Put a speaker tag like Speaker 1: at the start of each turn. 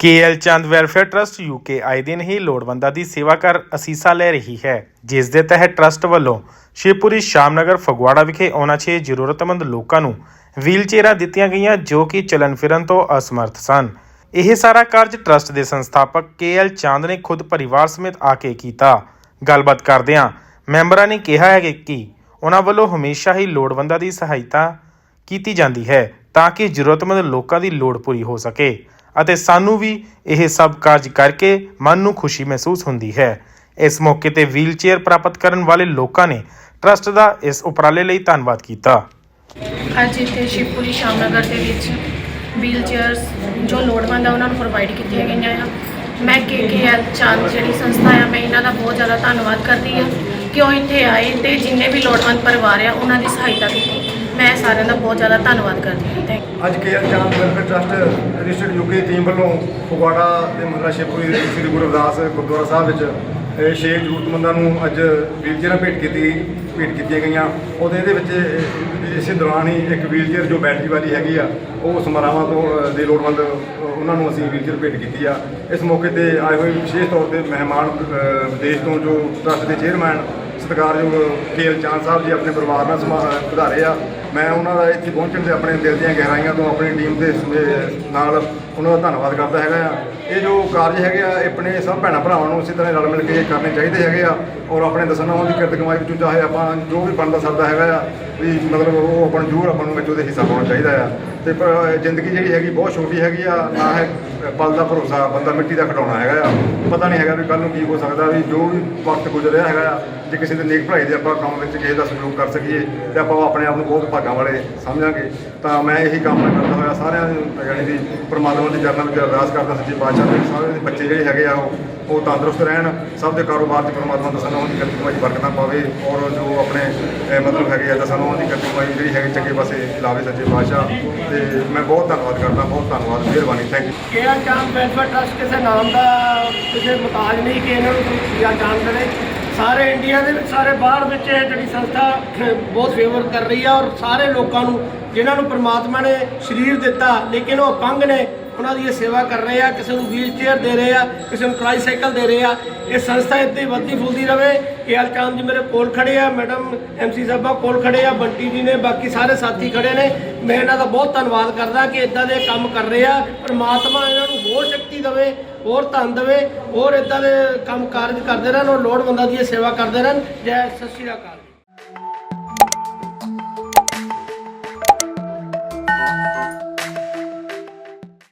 Speaker 1: KL Chand welfare trust UK ਆਏ ਦਿਨ ਹੀ ਲੋੜਵੰਦਾਂ ਦੀ ਸੇਵਾ ਕਰ ਅਸੀਸਾਂ ਲੈ ਰਹੀ ਹੈ, ਜਿਸ ਦੇ ਤਹਿਤ ਟਰਸਟ ਵੱਲੋਂ ਸ਼ਿਵਪੁਰੀ ਸ਼ਾਮਨਗਰ ਫਗਵਾੜਾ ਵਿਖੇ ਉਹਨਾਂ 6 ਜ਼ਰੂਰਤਮੰਦ ਲੋਕਾਂ ਨੂੰ ਵੀਲਚੇਅਰਾਂ ਦਿੱਤੀਆਂ ਗਈਆਂ ਜੋ ਕਿ ਚੱਲਣ ਫਿਰਨ ਤੋਂ ਅਸਮਰਥ ਸਨ। ਇਹ ਸਾਰਾ ਕਾਰਜ ਟਰਸਟ ਦੇ ਸੰਸਥਾਪਕ ਕੇਐਲ ਚੰਦ ਨੇ ਖੁਦ ਪਰਿਵਾਰ ਸਮੇਤ ਆ ਕੇ ਕੀਤਾ। ਗੱਲਬਾਤ ਕਰਦਿਆਂ ਮੈਂਬਰਾਂ ਨੇ ਕਿਹਾ ਹੈ ਕਿ ਉਹਨਾਂ ਵੱਲੋਂ ਹਮੇਸ਼ਾ ਹੀ ਲੋੜਵੰਦਾਂ ਦੀ ਸਹਾਇਤਾ ਕੀਤੀ ਜਾਂਦੀ ਹੈ ਤਾਂ ਕਿ ਜ਼ਰੂਰਤਮੰਦ ਲੋਕਾਂ ਦੀ ਲੋੜ ਪੂਰੀ ਹੋ ਸਕੇ। ਅਤੇ ਸਾਨੂੰ ਵੀ ਇਹ ਸਭ ਕਾਰਜ ਕਰਕੇ ਮਨ ਨੂੰ ਖੁਸ਼ੀ ਮਹਿਸੂਸ ਹੁੰਦੀ ਹੈ। ਇਸ ਮੌਕੇ ਤੇ ਵੀਲਚੇਅਰ ਪ੍ਰਾਪਤ ਕਰਨ ਵਾਲੇ ਲੋਕਾਂ ਨੇ ਟਰਸਟ ਦਾ ਇਸ ਉਪਰਾਲੇ ਲਈ ਧੰਨਵਾਦ ਕੀਤਾ।
Speaker 2: ਅੱਜ ਇੱਥੇ ਸ਼ਿਵਪੁਰੀ ਸ਼ਾਮਨਗਰ ਦੇ ਵਿੱਚ ਵੀਲਚੇਅਰਸ ਜੋ ਲੋੜਵੰਦ ਆ, ਉਹਨਾਂ ਨੂੰ ਪ੍ਰੋਵਾਈਡ ਕੀਤੀਆਂ ਗਈਆਂ ਆ। ਮੈਂ ਕੇਕੇਐਲ ਚੰਦ ਜਿਹੜੀ ਸੰਸਥਾ ਆ, ਮੈਂ ਇਹਨਾਂ ਦਾ ਬਹੁਤ ਜ਼ਿਆਦਾ ਧੰਨਵਾਦ ਕਰਦੀ ਆ। ਕਿ ਉਹ ਇੱਥੇ ਆਏ ਤੇ ਜਿੰਨੇ ਵੀ ਲੋੜਵੰਦ ਪਰਿਵਾਰ ਆ, ਉਹਨਾਂ ਦੀ ਸਹਾਇਤਾ ਕੀਤੀ। ਮੈਂ ਸਾਰਿਆਂ ਦਾ ਬਹੁਤ ਜ਼ਿਆਦਾ ਧੰਨਵਾਦ ਕਰਦੀ ਹਾਂ। ਥੈਂਕ
Speaker 3: ਅੱਜ K Chand welfare trust registered UK team ਵੱਲੋਂ ਫਗਵਾੜਾ ਦੇ ਮੰਦਰਾ ਸ਼ਿਵਪੁਰੀ ਸ੍ਰੀ ਗੁਰੂ ਰਵਿਦਾਸ ਗੁਰਦੁਆਰਾ ਸਾਹਿਬ ਵਿੱਚ ਇਹ ਛੇ ਜ਼ਰੂਰਤਮੰਦਾਂ ਨੂੰ ਅੱਜ ਵੀਲਚੇਅਰਾਂ ਭੇਟ ਕੀਤੀ ਭੇਟ ਕੀਤੀਆਂ ਗਈਆਂ। ਉਹਦੇ ਇਹਦੇ ਵਿੱਚ ਇਹ- ਇਸੇ ਦੌਰਾਨ ਹੀ ਇੱਕ ਵੀਲਚੇਅਰ ਜੋ ਬੈਟਰੀ ਵਾਲੀ ਹੈਗੀ ਆ ਉਹ ਸਮਰਾਵਾਂ ਤੋਂ ਅ, ਦੇ ਲੋੜਵੰਦ ਉਹਨਾਂ ਨੂੰ ਅਸੀਂ ਵੀਲਚੇਅਰ ਭੇਟ ਕੀਤੀ ਆ। ਇਸ ਮੌਕੇ ਤੇ ਆਏ ਹੋਏ ਵਿਸ਼ੇਸ਼ ਤੌਰ ਤੇ ਮਹਿਮਾਨ ਵਿਦੇਸ਼ ਤੋਂ ਜੋ ਟਰਸਟ ਦੇ ਚੇਅਰਮੈਨ ਸਤਿਕਾਰਯੋਗ ਕੇਲ ਚਾਂਦ ਸਾਹਿਬ ਜੀ ਆਪਣੇ ਪਰਿਵਾਰ ਨਾਲ ਸਮਾ- ਵਧਾਰੇ ਆ। ਮੈਂ ਉਹਨਾਂ ਦਾ ਇੱਥੇ ਪਹੁੰਚਣ ਤੇ ਆਪਣੇ ਦਿਲ ਦੀਆਂ ਗਹਿਰਾਈਆਂ ਤੋਂ ਆਪਣੀ ਟੀਮ ਦੇ ਨਾਲ ਉਹਨਾਂ ਦਾ ਧੰਨਵਾਦ ਕਰਦਾ ਹੈਗਾ ਆ। ਇਹ ਜੋ ਕਾਰਜ ਹੈਗੇ ਆ ਆਪਣੇ ਸਭ ਭੈਣਾਂ ਭਰਾਵਾਂ ਨੂੰ ਇਸੇ ਤਰ੍ਹਾਂ ਰਲ ਮਿਲ ਕੇ ਕਰਨੇ ਚਾਹੀਦੇ ਹੈਗੇ ਆ ਔਰ ਆਪਣੇ ਦਸਨਾਵਾਂ ਦੀ ਕਿਰਤ ਕਮਾਈ ਵਿੱਚੋਂ ਚਾਹੇ ਆਪਾਂ ਜੋ ਵੀ ਬਣਦਾ ਸਰਦਾ ਹੈਗਾ ਆ, ਵੀ ਮਤਲਬ ਉਹ ਆਪਾਂ ਨੂੰ ਜ਼ਰੂਰ ਆਪਾਂ ਨੂੰ ਵਿੱਚ ਉਹਦੇ ਹਿੱਸਾ ਪਾਉਣਾ ਚਾਹੀਦਾ ਆ। ਤੇ ਪਰ ਜ਼ਿੰਦਗੀ ਜਿਹੜੀ ਹੈਗੀ ਬਹੁਤ ਛੋਟੀ ਹੈਗੀ ਆ, ਨਾ ਹੈ ਪਲ ਦਾ ਭਰੋਸਾ, ਬੰਦਾ ਮਿੱਟੀ ਦਾ ਖਟਾਉਣਾ ਹੈਗਾ ਆ। ਪਤਾ ਨਹੀਂ ਹੈਗਾ ਵੀ ਕੱਲ ਨੂੰ ਕੀ ਹੋ ਸਕਦਾ, ਵੀ ਜੋ ਵੀ ਵਕਤ ਗੁਜ਼ਰ ਰਿਹਾ ਹੈਗਾ ਆ, ਜੇ ਕਿਸੇ ਦੇ ਨੇਕ ਭਲਾਈ ਦੇ ਆਪਾਂ ਕੰਮ ਵਿੱਚ ਕਿਸੇ ਦਾ ਸਹਿਯੋਗ ਕਰ ਸਕੀਏ, ਤੇ ਆਪਾਂ ਆਪਣੇ ਆਪ ਨੂੰ ਬਹੁਤ ਭਾਗਾਂ ਵਾਲੇ ਸਮਝਾਂਗੇ, ਤਾਂ ਮੈਂ ਇਹੀ ਕਾਮਨਾ ਕਰਦਾ ਹੋਇਆ ਸਾਰਿਆਂ ਨੂੰ, ਯਾਨੀ ਦੀ ਪ੍ਰਮਾਤਮਾ ਦੀ ਚਰਨਾਂ ਵਿੱਚ ਅਰਦਾਸ ਕਰਦਾ ਸੱਚੇ ਪਾਤਸ਼ਾਹ ਦੇ, ਸਾਰੇ ਦੇ ਬੱਚੇ ਜਿਹੜੇ ਹੈਗੇ ਆ, ਉਹ ਉਹ ਤੰਦਰੁਸਤ ਰਹਿਣ, ਸਭ ਦੇ ਕਾਰੋਬਾਰ 'ਚ ਪਰਮਾਤਮਾ ਦਾ ਸਾਨੂੰ ਦੀ ਕਿਰਪਾ ਵਿੱਚ ਬਰਕਤਾਂ ਪਾਵੇ ਔਰ ਜੋ ਆਪਣੇ ਮਤਲਬ ਹੈਗੇ ਆ, ਤਾਂ ਸਾਨੂੰ ਦੀ ਕਮਾਈ ਜਿਹੜੀ ਹੈਗੀ ਚੰਗੇ ਪਾਸੇ ਲਾਵੇ ਸੱਚੇ ਪਾਤਸ਼ਾਹ ਤੇ ਮੈਂ ਬਹੁਤ ਧੰਨਵਾਦ ਕਰਦਾ, ਬਹੁਤ ਧੰਨਵਾਦ, ਮਿਹਰਬਾਨੀ ਥੈਂਕ ਯੂ
Speaker 4: ਕੇਆ ਚਾਂਦ ਵੈਲਫੇਅਰ ਟਰਸਟ ਕਿਸੇ ਨਾਮ ਦਾ, ਕਿਸੇ ਮੁਤਾਜ ਨਹੀਂ ਕਿ ਇਹਨਾਂ ਨੂੰ ਕੋਈ ਜਾਂ ਜਾਣ ਦੇਵੇ? ਸਾਰੇ ਇੰਡੀਆ ਦੇ ਵਿੱਚ, ਸਾਰੇ ਬਾਹਰ ਵਿੱਚ ਇਹ ਜਿਹੜੀ ਸੰਸਥਾ ਬਹੁਤ ਫੇਵਰ ਕਰ ਰਹੀ ਆ ਔਰ ਸਾਰੇ ਲੋਕਾਂ ਨੂੰ, ਜਿਨ੍ਹਾਂ ਨੂੰ ਪ੍ਰਮਾਤਮਾ ਨੇ ਸਰੀਰ ਦਿੱਤਾ, ਲੇਕਿਨ ਉਹ ਅਪੰਗ ਨੇ ਉਹਨਾਂ ਦੀ ਇਹ ਸੇਵਾ ਕਰ ਰਹੇ ਆ, ਕਿਸੇ ਨੂੰ ਵੀਲ ਚੇਅਰ ਦੇ ਰਹੇ ਆ, ਕਿਸੇ ਨੂੰ ਟ੍ਰਾਈਸਾਈਕਲ ਦੇ ਰਹੇ ਆ, ਇਹ ਸੰਸਥਾ ਇੱਦਾਂ ਹੀ ਵੱਧਦੀ ਫੁੱਲਦੀ ਰਵੇ। ਕੇਐਲ ਚਾਂਦ ਜੀ ਮੇਰੇ ਕੋਲ ਖੜੇ ਆ, ਮੈਡਮ ਐਮਸੀ ਸਾਹਿਬਾ ਕੋਲ ਖੜੇ ਆ, ਬੰਟੀ ਜੀ ਨੇ, ਬਾਕੀ ਸਾਰੇ ਸਾਥੀ ਖੜੇ ਨੇ। ਮੈਂ ਇਹਨਾਂ ਦਾ ਬਹੁਤ ਧੰਨਵਾਦ ਕਰਦਾ ਕਿ ਇਦਾਂ ਦੇ ਕੰਮ ਕਰ ਰਹੇ ਆ। ਪਰਮਾਤਮਾ ਇਹਨਾਂ ਨੂੰ ਹੋਰ ਸ਼ਕਤੀ ਦੇਵੇ, ਹੋਰ ਧਨ ਦੇਵੇ, ਹੋਰ ਇਦਾਂ ਦੇ ਕੰਮ ਕਾਰਜ ਕਰਦੇ ਰਹਿਣ ਔਰ ਲੋੜਵੰਦਾਂ ਦੀ ਇਹ ਸੇਵਾ ਕਰਦੇ ਰਹਿਣ। ਜੈ ਸਤਿ ਸ਼੍ਰੀ ਅਕਾਲ।